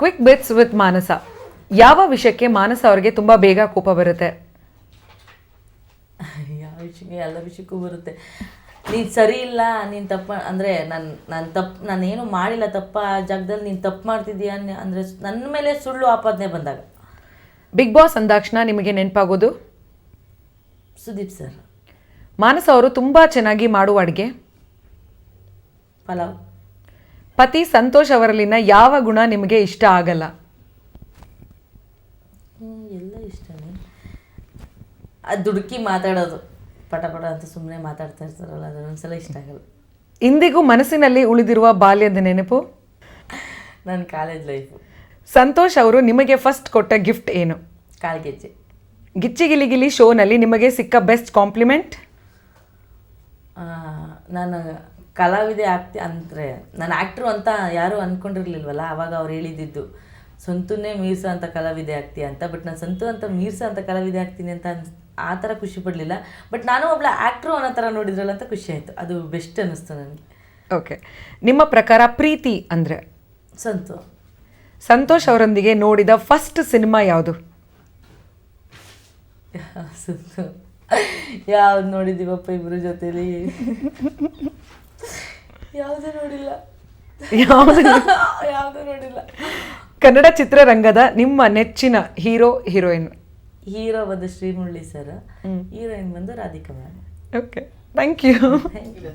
Quick bits with ಮಾನಸ ಯಾವ ವಿಷಯಕ್ಕೆ ಮಾನಸ ಅವರಿಗೆ ತುಂಬ ಬೇಗ ಕೋಪ ಬರುತ್ತೆ? ಯಾವ ವಿಷಯಕ್ಕೆ? ಎಲ್ಲ ವಿಷಯಕ್ಕೂ ಬರುತ್ತೆ. ನೀನು ಸರಿ ಇಲ್ಲ ನೀನು ತಪ್ಪು ಅಂದರೆ ನಾನು ನಾನು ತಪ್ಪು ನಾನೇನು ಮಾಡಿಲ್ಲ ತಪ್ಪ ಆ ಜಾಗದಲ್ಲಿ ನೀನು ತಪ್ಪು ಮಾಡ್ತಿದ್ದೀಯ ಅಂದರೆ ನನ್ನ ಮೇಲೆ ಸುಳ್ಳು ಆಪಾದನೆ ಬಂದಾಗ. ಬಿಗ್ ಬಾಸ್ ಅಂದಾಕ್ಷಣ ನಿಮಗೆ ನೆನಪಾಗೋದು? ಸುದೀಪ್ ಸರ್. ಮಾನಸ ಅವರು ತುಂಬ ಚೆನ್ನಾಗಿ ಮಾಡುವ ಅಡುಗೆ. ಪಲಾವ್. ಪತಿ ಸಂತೋಷ್ ಅವರಲ್ಲಿನ ಯಾವ ಗುಣ ನಿಮಗೆ ಇಷ್ಟ ಆಗಲ್ಲ? ಎಲ್ಲ ಇಷ್ಟನೇ. ಅದು ದುಡುಕಿ ಮಾತಾಡೋದು. ಪಟ ಪಟ ಅಂತ ಸುಮ್ಮನೆ ಮಾತಾಡ್ತಾ ಇರ್ತಾರಲ್ಲ ಒಂದ್ಸಲ ಇಷ್ಟ ಆಗಲ್ಲ. ಇಂದಿಗೂ ಮನಸ್ಸಿನಲ್ಲಿ ಉಳಿದಿರುವ ಬಾಲ್ಯದ ನೆನಪು? ನನ್ನ ಕಾಲೇಜ್ ಲೈಫು. ಸಂತೋಷ್ ಅವರು ನಿಮಗೆ ಫಸ್ಟ್ ಕೊಟ್ಟ ಗಿಫ್ಟ್ ಏನು? ಕಾಲ್ಗೆಜ್ಜೆ ಗಿಚ್ಚಿ ಗಿಲಿ ಗಿಲಿ ಶೋನಲ್ಲಿ ನಿಮಗೆ ಸಿಕ್ಕ ಬೆಸ್ಟ್ ಕಾಂಪ್ಲಿಮೆಂಟ್? ನಾನು ಕಲಾವಿದೆ ಆಗ್ತಿ ಅಂದರೆ ನಾನು ಆ್ಯಕ್ಟ್ರು ಅಂತ ಯಾರೂ ಅಂದ್ಕೊಂಡಿರ್ಲಿಲ್ವಲ್ಲ ಆವಾಗ ಅವ್ರು ಹೇಳಿದ್ದು ಸಂತುನೇ ಮೀರ್ಸ ಅಂತ ಕಲಾವಿದೆ ಆಗ್ತೀಯ ಅಂತ. ಬಟ್ ನಾನು ಸಂತು ಅಂತ ಮೀರ್ಸ ಅಂತ ಕಲಾವಿದೆ ಆಗ್ತೀನಿ ಅಂತ ಅನ್ಸ್ ಆ ಥರ ಖುಷಿ ಪಡಲಿಲ್ಲ. ಬಟ್ ನಾನು ಒಬ್ಳ ಆ್ಯಕ್ಟ್ರು ಅನ್ನೋ ಥರ ನೋಡಿದ್ರಲ್ಲ ಅಂತ ಖುಷಿ ಆಯಿತು. ಅದು ಬೆಸ್ಟ್ ಅನ್ನಿಸ್ತು ನನಗೆ. ಓಕೆ ನಿಮ್ಮ ಪ್ರಕಾರ ಪ್ರೀತಿ ಅಂದರೆ? ಸಂತು. ಸಂತೋಷ್ ಅವರೊಂದಿಗೆ ನೋಡಿದ ಫಸ್ಟ್ ಸಿನಿಮಾ ಯಾವುದು? ಸಂತು? ಯಾವ್ದು ನೋಡಿದ್ದೀವಪ್ಪ ಇಬ್ಬರು ಜೊತೆಲಿ? ಯಾವುದೂ ನೋಡಿಲ್ಲ. ಯಾವುದು? ಯಾವುದೂ ನೋಡಿಲ್ಲ. ಕನ್ನಡ ಚಿತ್ರರಂಗದ ನಿಮ್ಮ ನೆಚ್ಚಿನ ಹೀರೋ ಹೀರೋಯಿನ್. ಹೀರೋ ಬಂದು ಶ್ರೀಮುರಳಿ ಸರ್. ಹೀರೋಯಿನ್ ಬಂದು Radhika ma'am okay thank you thank you